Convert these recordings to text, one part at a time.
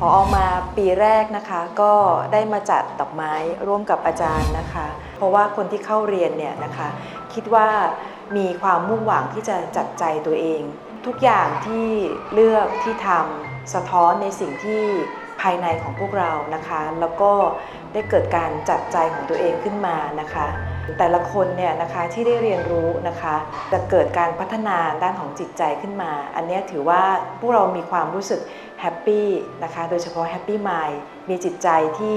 พอออกมาปีแรกนะคะก็ได้มาจัดดอกไม้ร่วมกับอาจารย์นะคะ เพราะว่าคนที่เข้าเรียนเนี่ยนะคะ คิดว่ามีความมุ่งหวังที่จะจัดใจตัวเอง ทุกอย่างที่เลือกที่ทำสะท้อนในสิ่งที่ ภายในของพวกเรานะคะ แล้วก็ได้เกิดการจัดใจของตัวเองขึ้นมานะคะ แต่ละคนเนี่ยนะคะที่ได้เรียนรู้นะคะ จะเกิดการพัฒนาด้านของจิตใจขึ้นมา อันนี้ถือว่าพวกเรามีความรู้สึกแฮปปี้นะคะ โดยเฉพาะแฮปปี้มายมีจิตใจที่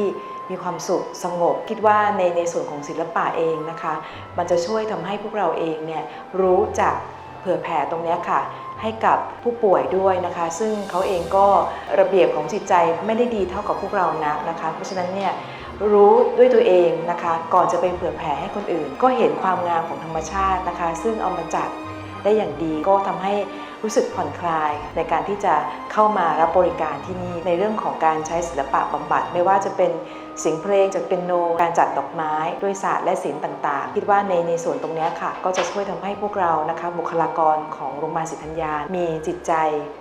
มีความสุขสงบ คิดว่าในในส่วนของศิลปะเองนะคะ มันจะช่วยทำให้พวกเราเองเนี่ยรู้จักเผื่อแผ่ตรงนี้ค่ะ ให้กับผู้ป่วยด้วยนะคะ ซึ่งเขาเองก็ระเบียบของจิตใจไม่ได้ดีเท่ากับพวกเรานะนะคะ เพราะฉะนั้นเนี่ยรู้ด้วยตัวเองนะคะ ก่อนจะไปเผื่อแผ่ให้คนอื่น ก็เห็นความงามของธรรมชาตินะคะ ซึ่งเอามาจัดได้อย่างดีก็ทำให้รู้สึกผ่อนคลายในการที่จะเข้ามารับบริการที่นี่ในเรื่องของการใช้ศิลปะบำบัด ไม่ว่าจะเป็นเสียงเพลงจากเป็นโน การจัดดอกไม้ ด้วยศาสตร์และศิลป์ต่างๆ คิดว่าในในส่วนตรงนี้ค่ะ ก็จะช่วยทำให้พวกเรานะคะ บุคลากรของโรงพยาบาลศิทัญญา มีจิตใจ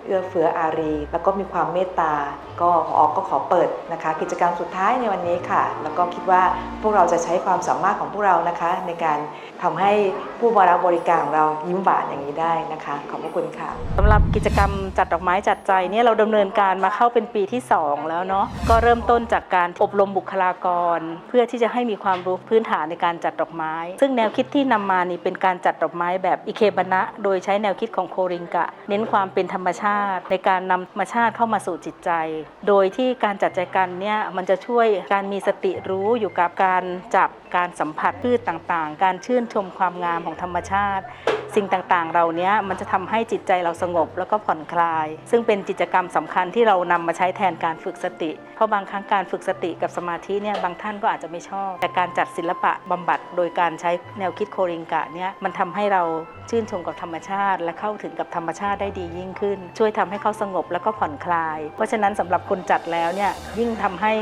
เอื้อเฟื้ออารี แล้วก็มีความเมตตา ก็พอออกก็ขอเปิดนะคะ กิจกรรมสุดท้ายในวันนี้ค่ะ แล้วก็คิดว่าพวกเราจะใช้ความสามารถของพวกเรานะคะ ในการทำให้ผู้มารับบริการของเรายิ้มหวานอย่างนี้ได้นะคะ ขอบพระคุณค่ะสำหรับกิจกรรมจัดดอกไม้จัดใจเนี่ยเราดำเนินการมาเข้าเป็นปีที่ 2 แล้วเนาะก็เริ่มต้นจากการอบรมบุคลากร เพื่อที่จะให้มีความรู้พื้นฐานในการจัดดอกไม้ ซึ่งแนวคิดที่นำมานี่เป็นการจัดดอกไม้แบบอิเคบนะ โดยใช้แนวคิดของโคริงกะ เน้นความเป็นธรรมชาติ ในการนำธรรมชาติเข้ามาสู่จิตใจ โดยที่การจัดใจกันเนี่ยมันจะช่วยการมีสติรู้อยู่กับการจับการสัมผัสพืชต่างๆ การชื่นชมความงามของธรรมชาติ สิ่งต่างๆ เราเนี้ยมันจะทำให้จิตใจเราสงบแล้วก็ผ่อนคลาย ซึ่งเป็นกิจกรรมสำคัญที่เรานำมาใช้แทนการฝึกสติ เพราะบางครั้งการฝึกสติกับสมาธิเนี่ยบางท่านก็อาจจะไม่ชอบ แต่การจัดศิลปะบำบัด โดยการใช้แนวคิดโคริงกะเนี่ยมันทำให้เราชื่นชมกับธรรมชาติ และเข้าถึงกับธรรมชาติได้ดียิ่งขึ้น ช่วยทำให้เขาสงบแล้วก็ผ่อนคลาย เพราะฉะนั้นสำหรับคนจัดแล้วเนี่ยยิ่งทำให้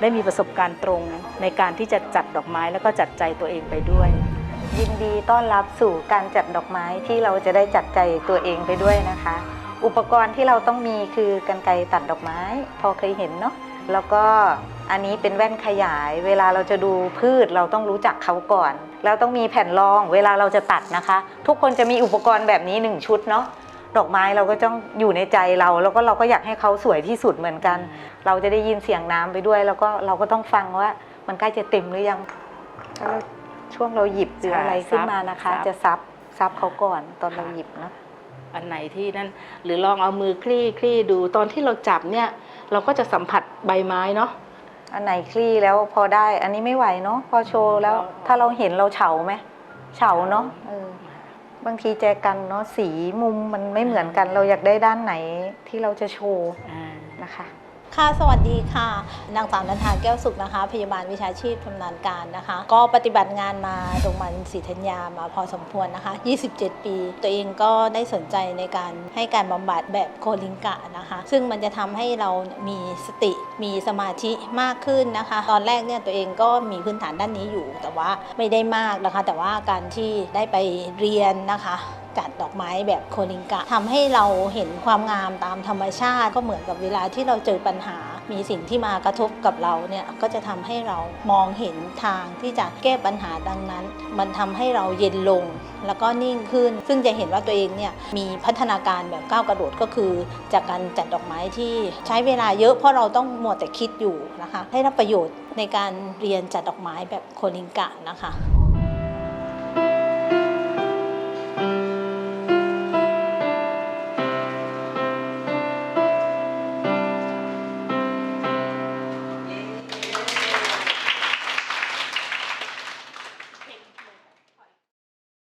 ได้มีประสบการณ์ตรงในการที่จะจัดดอกไม้แล้วก็จัดใจตัวเองไปด้วย ดีต้อนรับสู่การจัดดอกไม้ที่เราจะได้จัดใจตัวเองไปด้วยนะคะ อุปกรณ์ที่เราต้องมีคือกรรไกรตัดดอกไม้ พอเคยเห็นเนาะแล้วก็อันนี้เป็นแว่นขยาย เวลาเราจะดูพืชเราต้องรู้จักเขาก่อน แล้วต้องมีแผ่นรองเวลาเราจะตัดนะคะ ทุกคนจะมีอุปกรณ์แบบนี้หนึ่งชุดเนาะดอกไม้เราก็ต้องอยู่ในใจเรา แล้วก็เราก็อยากให้เขาสวยที่สุดเหมือนกัน เราจะได้ยินเสียงน้ำไปด้วย แล้วก็เราก็ต้องฟังว่า มันใกล้จะเต็มหรือยัง ช่วงเราหยิบหรืออะไรขึ้นมานะคะซับจะซับซับเขาก่อนตอนเราหยิบเนาะอันไหนที่นั่นหรือลองเอามือคลี่คลี่ดูตอนที่เราจับเนี่ย เราก็จะสัมผัสใบไม้เนาะอันไหนคลี่แล้วพอได้อันนี้ไม่ไหวเนาะพอโชว์แล้วอ๋อถ้าเราเห็นเราเฉาไหมเฉาเนาะเออบางทีแจกันเนาะสีมุมมันไม่เหมือนกัน เราอยากได้ด้านไหนที่เราจะโชว์อ่านะคะ ค่ะ สวัสดีค่ะ นางสาวนันทาแก้วสุขนะคะ พยาบาลวิชาชีพชำนาญการนะคะ ก็ปฏิบัติงานมาโรงพยาบาลศรีธัญญามาพอสมควรนะคะ 27 ปี ตัวเองก็ได้สนใจในการให้การบำบัดแบบโคลิงกะนะคะ ซึ่งมันจะทำให้เรามีสติ มีสมาธิมากขึ้นนะคะ ตอนแรกเนี่ยตัวเองก็มีพื้นฐานด้านนี้อยู่ แต่ว่าไม่ได้มากนะคะ แต่ว่าการที่ได้ไปเรียนนะคะจัดดอกไม้แบบโคลิงกะทำให้เราเห็นความงามตามธรรมชาติ ก็เหมือนกับเวลาที่เราเจอปัญหา มีสิ่งที่มากระทบกับเราเนี่ยก็จะทำให้เรามองเห็นทางที่จะแก้ปัญหาดังนั้น มันทำให้เราเย็นลง แล้วก็นิ่งขึ้น ซึ่งจะเห็นว่าตัวเองเนี่ยมีพัฒนาการแบบก้าวกระโดดก็คือ จากการจัดดอกไม้ที่ใช้เวลาเยอะเพราะเราต้องมัวแต่คิดอยู่นะคะ ให้รับประโยชน์ในการเรียนจัดดอกไม้แบบโคลิงกะนะคะ